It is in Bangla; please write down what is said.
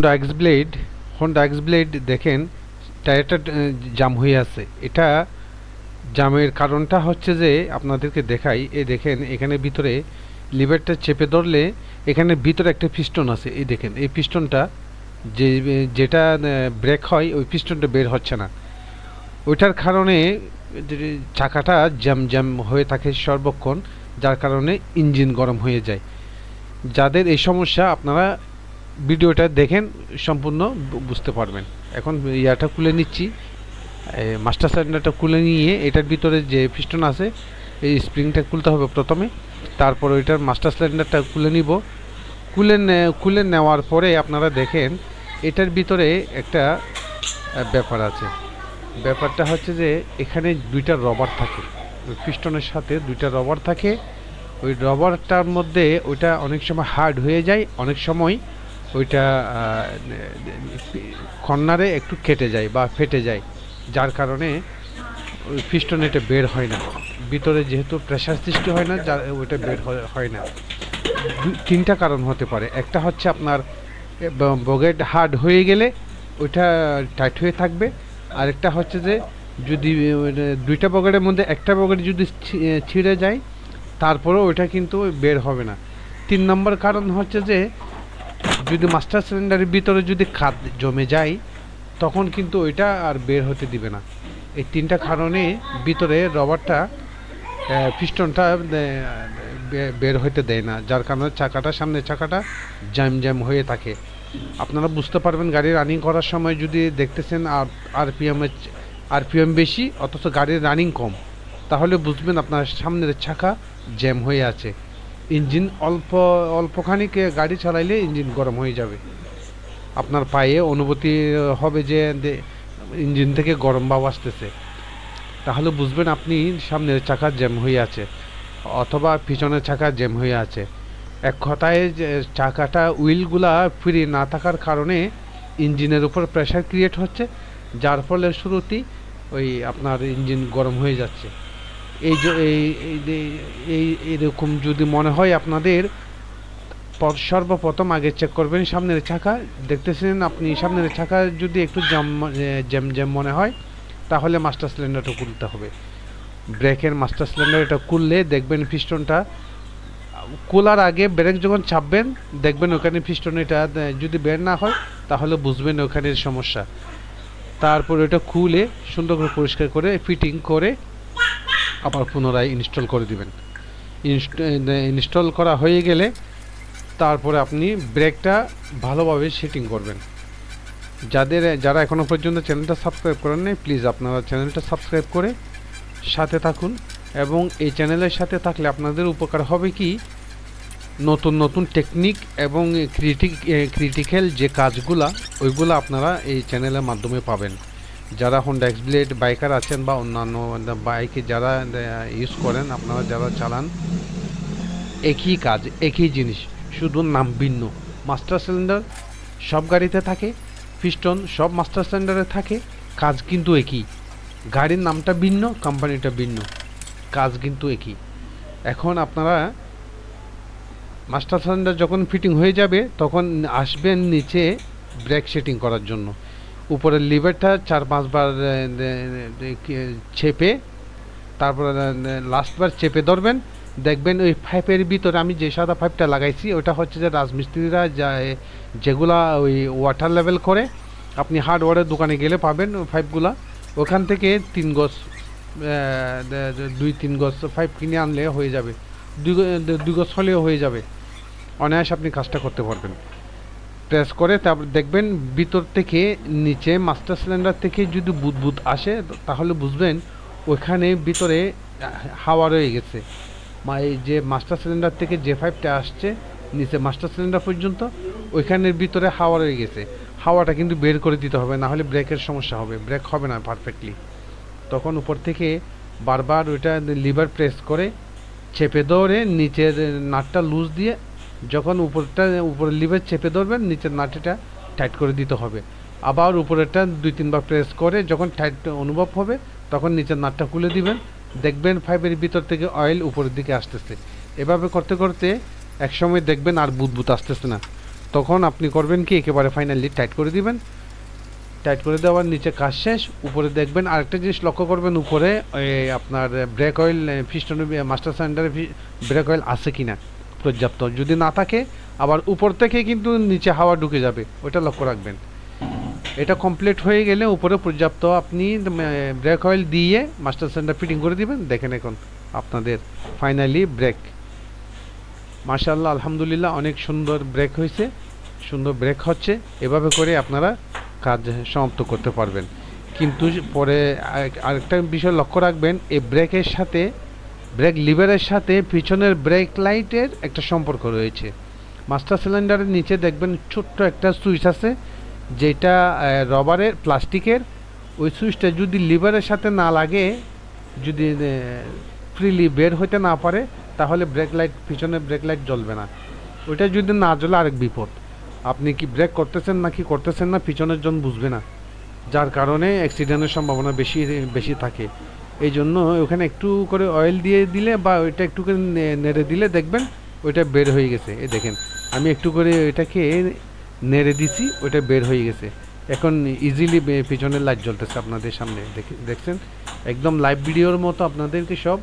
Honda X blade Honda X blade দেখেন টায়ারটা জাম হয়ে আছে। এটা জামের কারণটা হচ্ছে যে আপনাদেরকে দেখাই, এই দেখেন এখানে ভিতরে লিভারটা চেপে ধরলে এখানে ভিতরে একটা পিস্টন আছে, এই দেখেন, এই পিস্টনটা যে, যেটা ব্রেক হয়, ওই পিস্টনটা বের হচ্ছে না। ওইটার কারণে চাকাটা জ্যাম জ্যাম হয়ে থাকে সর্বক্ষণ, যার কারণে ইঞ্জিন গরম হয়ে যায়। যাদের এই সমস্যা, আপনারা ভিডিওটা দেখেন, সম্পূর্ণ বুঝতে পারবেন। এখন ইয়াটা খুলে নিচ্ছি। মাস্টার সাইলেন্ডারটা খুলে নিয়ে এটার ভিতরে যে পিস্টন আছে, এই স্প্রিংটা খুলতে হবে প্রথমে। তারপর ওইটার মাস্টার সিলিন্ডারটা খুলে নিব। খুলে খুলে নেওয়ার পরে আপনারা দেখেন, এটার ভিতরে একটা ব্যাপার আছে। ব্যাপারটা হচ্ছে যে, এখানে দুইটা রবার থাকে। পিস্টনের সাথে দুইটা রবার থাকে। ওই রবারটার মধ্যে ওইটা অনেক সময় হার্ড হয়ে যায়, অনেক সময় ওইটা কর্নারে একটু কেটে যায় বা ফেটে যায়, যার কারণে ওই পিস্টন এটা বের হয় না। ভিতরে যেহেতু প্রেশার সৃষ্টি হয় না যার ওইটা বের হয়- না। তিনটা কারণ হতে পারে। একটা হচ্ছে আপনার বগেট হার্ড হয়ে গেলে ওইটা টাইট হয়ে থাকবে। আরেকটা হচ্ছে যে, যদি মানে দুইটা বগেটের মধ্যে একটা বগেট যদি ছিঁড়ে যায়, তারপরেও ওইটা কিন্তু বের হবে না। তিন নম্বর কারণ হচ্ছে যে যদি মাস্টার সিলিন্ডারের ভিতরে যদি খাদ জমে যায়, তখন কিন্তু ওইটা আর বের হতে দিবে না। এই তিনটা কারণে ভিতরে রবারটা পিস্টনটা বের হতে দেয় না। যার কারণে চাকাটা সামনে চাকাটা জ্যাম জ্যাম হয়ে থাকে। আপনারা বুঝতে পারবেন গাড়ি রানিং করার সময় যদি দেখতেছেন আর আরপিএমের আরপিএম বেশি, অথচ গাড়ির রানিং কম, তাহলে বুঝবেন আপনার সামনের চাকা জ্যাম হয়ে আছে। ইঞ্জিন অল্প, অল্পখানিক গাড়ি চালাইলে ইঞ্জিন গরম হয়ে যাবে। আপনার পায়ে অনুভূতি হবে যে ইঞ্জিন থেকে গরম ভাব আসতেছে। তাহলে বুঝবেন আপনি সামনের চাকা জ্যাম হয়ে আছে, অথবা পিছনের চাকা জ্যাম হয়ে আছে। এক কথায় চাকাটা, উইলগুলা ফ্রি না থাকার কারণে ইঞ্জিনের উপর প্রেশার ক্রিয়েট হচ্ছে, যার ফলে শুরুতেই ওই আপনার ইঞ্জিন গরম হয়ে যাচ্ছে। এই যে, এই এরকম যদি মনে হয় আপনাদের, পর- সর্বপ্রথম আগে চেক করবেন সামনের চাকা। দেখতেছেন আপনি সামনের চাকা যদি একটু জ্যাম জ্যাম জ্যাম মনে হয়, তাহলে মাস্টার সিলিন্ডারটা খুলতে হবে। ব্রেকের মাস্টার সিলিন্ডার এটা খুললে দেখবেন পিস্টনটা খোলার আগে ব্রেক যখন চাপবেন দেখবেন ওখানে পিস্টন এটা যদি বের না হয়, তাহলে বুঝবেন ওখানে সমস্যা। তারপর এটা খুলে সুন্দর করে পরিষ্কার করে ফিটিং করে আবার পুনরায় ইনস্টল করে দিবেন। ইনস্টল করা হয়ে গেলে তারপরে আপনি ব্রেকটা ভালোভাবে সেটিং করবেন। যাদের, যারা এখনও পর্যন্ত চ্যানেলটা সাবস্ক্রাইব করেন নাই, প্লিজ আপনারা চ্যানেলটা সাবস্ক্রাইব করে সাথে থাকুন এবং এই চ্যানেলের সাথে থাকলে আপনাদের উপকার হবে কি? নতুন নতুন টেকনিক এবং ক্রিটিক ক্রিটিক্যাল যে কাজগুলা, ওইগুলো আপনারা এই চ্যানেলের মাধ্যমে পাবেন। যারা হোন্ডা এক্সব্লেড বাইকার আছেন বা অন্যান্য বাইকে যারা ইউজ করেন, আপনারা যারা চালান, একই কাজ, একই জিনিস, শুধু নাম ভিন্ন। মাস্টার সিলিন্ডার সব গাড়িতে থাকে পিস্টন সব মাস্টার সিলিন্ডারে থাকে, কাজ কিন্তু একই। গাড়ির নামটা ভিন্ন কোম্পানিটা ভিন্ন, কাজ কিন্তু একই। এখন আপনারা মাস্টার সিলিন্ডার যখন ফিটিং হয়ে যাবে, তখন আসবেন নিচে ব্রেক সেটিং করার জন্য। উপরের লিভারটা চার পাঁচবার চেপে, তারপরে লাস্টবার চেপে ধরবেন। দেখবেন ওই পাইপের ভিতরে আমি যে সাদা পাইপটা লাগাইছি, ওটা হচ্ছে যে রাজমিস্ত্রিরা যা যেগুলা ওই ওয়াটার লেভেল করে, আপনি হার্ডওয়ারের দোকানে গেলে পাবেন ওই পাইপগুলা। ওখান থেকে তিন গজ দুই, তিন গজ পাইপ কিনে আনলে হয়ে যাবে। দুই দুই গজ হলেও হয়ে যাবে। অনায়াসে আপনি কাজটা করতে পারবেন। প্রেস করে, তারপর দেখবেন ভিতর থেকে নিচে মাস্টার সিলিন্ডার থেকে যদি বুদবুদ আসে, তাহলে বুঝবেন ওইখানে ভিতরে হাওয়া রয়ে গেছে। যে মাস্টার সিলিন্ডার থেকে যে ফাইভটা আসছে, নিচে মাস্টার সিলিন্ডার পর্যন্ত, ওইখানের ভিতরে হাওয়া রয়ে গেছে। হাওয়াটা কিন্তু বের করে দিতে হবে, না হলে ব্রেকের সমস্যা হবে, ব্রেক হবে না পারফেক্টলি তখন উপর থেকে বারবার ওইটা লিভার প্রেস করে, চেপে ধরে নিচের নাটটা লুজ দিয়ে যখন উপরটা উপরের লিভার চেপে ধরবেন, নিচের নাটটা টাইট করে দিতে হবে। আবার উপরেরটা দুই, তিনবার প্রেস করে যখন টাইট অনুভব হবে, তখন নিচের নাটটা খুলে দিবেন। দেখবেন পাইপের ভিতর থেকে অয়েল উপরের দিকে আসতেছে। এভাবে করতে করতে একসময় দেখবেন আর বুদবুদ আসতেছে না। তখন আপনি করবেন কি, একেবারে ফাইনালি টাইট করে দিবেন। টাইট করে দেওয়ার নিচে কাজ শেষ। উপরে দেখবেন আরেকটা জিনিস লক্ষ্য করবেন, উপরে আপনার ব্রেক অয়েল ফিস্টন মাস্টার সিলিন্ডারে ব্রেক অয়েল আছে কিনা। পর্যাপ্ত। যদি না থাকে, আবার উপর থেকে কিন্তু নিচে হাওয়া ঢুকে যাবে, ওটা লক্ষ্য রাখবেন। এটা কমপ্লিট হয়ে গেলে উপরে পর্যাপ্ত আপনি ব্রেক অয়েল দিয়ে মাস্টার সিলিন্ডার ফিটিং করে দিবেন। দেখেন এখন আপনাদের ফাইনালি ব্রেক মাশাআল্লাহ, আলহামদুলিল্লাহ, অনেক সুন্দর ব্রেক হয়েছে, সুন্দর ব্রেক হচ্ছে। এভাবে করে আপনারা কাজ সমাপ্ত করতে পারবেন। কিন্তু পরে আরেকটা বিষয় লক্ষ্য রাখবেন, এই ব্রেকের সাথে ব্রেক লিভারের সাথে পিছনের ব্রেক লাইটের একটা সম্পর্ক রয়েছে। মাস্টার সিলিন্ডারের নিচে দেখবেন ছোট্ট একটা সুইচ আছে, যেটা রবারের, প্লাস্টিকের। ওই সুইচটা যদি লিভারের সাথে না লাগে, যদি ফ্রিলি বের হইতে না পারে, তাহলে ব্রেক লাইট পিছনে ব্রেক লাইট জ্বলবে না। ওইটা যদি না জ্বলে, আরেক বিপদ। আপনি কি ব্রেক করতেছেন না কি করতেছেন না, পিছনের জন বুঝবে না। যার কারণে অ্যাক্সিডেন্টের সম্ভাবনা বেশি বেশি থাকে। এই জন্য ওখানে একটু করে অয়েল দিয়ে দিলে বা ওইটা একটু করে নেড়ে দিলে দেখবেন ওইটা বের হয়ে গেছে। এই দেখেন, আমি একটু করে ওইটাকে নেড়ে দিছি, ওইটা বের হয়ে গেছে। এখন ইজিলি পিছনে লাইট জ্বলতেছে আপনাদের সামনে। দেখে- দেখছেন? একদম লাইভ ভিডিওর মতো আপনাদেরকে সব